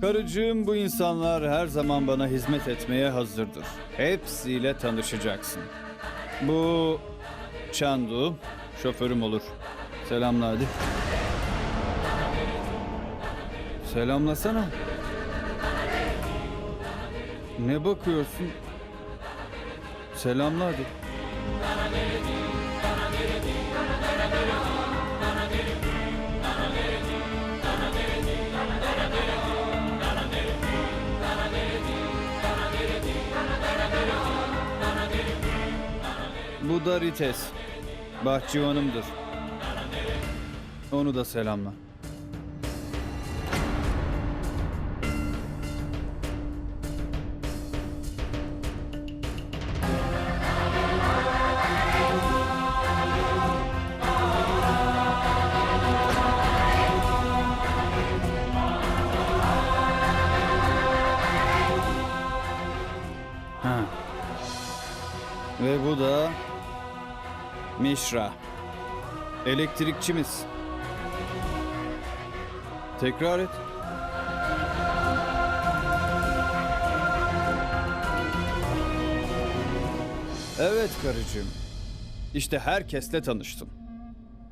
Karıcığım bu insanlar her zaman bana hizmet etmeye hazırdır. Hepsiyle tanışacaksın. Bu Çandu şoförüm olur. Selamla hadi. Selamlasana. Ne bakıyorsun? Selamla hadi. Bu. Bahçıvanımdır. Onu da selamla. Ha. Ve bu da Mişra. Elektrikçimiz. Tekrar et. Evet karıcığım. İşte herkesle tanıştım.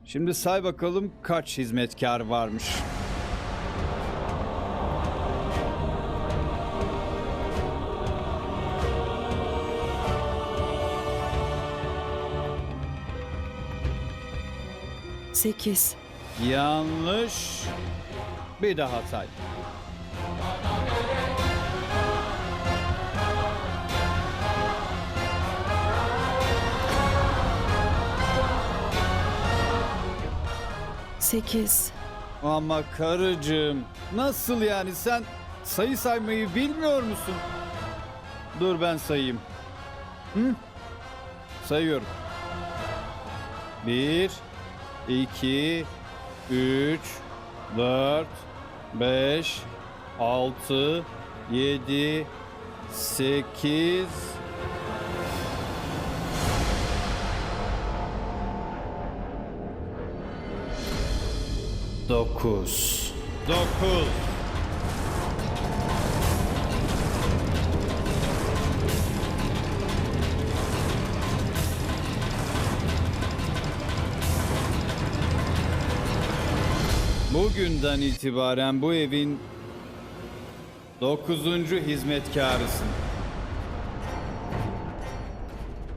Şimdi say bakalım kaç hizmetkar varmış. Sekiz. Yanlış. Bir daha say. Sekiz. Ama karıcığım nasıl yani sen sayı saymayı bilmiyor musun? Dur ben sayayım. Hı? Sayıyorum. Bir, iki, üç, dört, beş, altı, yedi, sekiz... Dokuz. Dokuz. Bugünden itibaren bu evin dokuzuncu hizmetkarısın.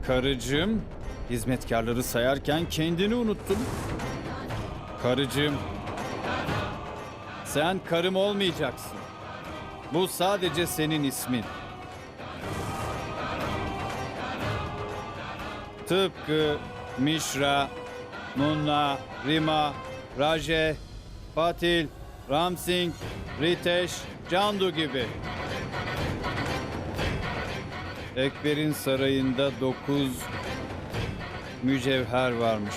Karıcığım, hizmetkarları sayarken kendini unuttun. Karıcığım, sen karım olmayacaksın. Bu sadece senin ismin. Tıpkı Mishra, Munna, Rima, Raje, Patil, Ramsing, Ritesh, Candu gibi. Ekber'in sarayında dokuz mücevher varmış.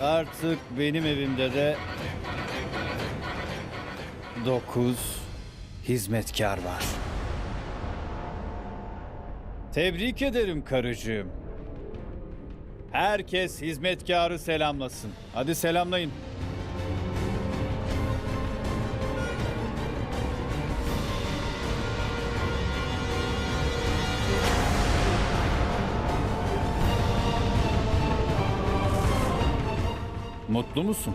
Artık benim evimde de dokuz hizmetkar var. Tebrik ederim karıcığım. Herkes hizmetkarı selamlasın. Hadi selamlayın. Mutlu musun?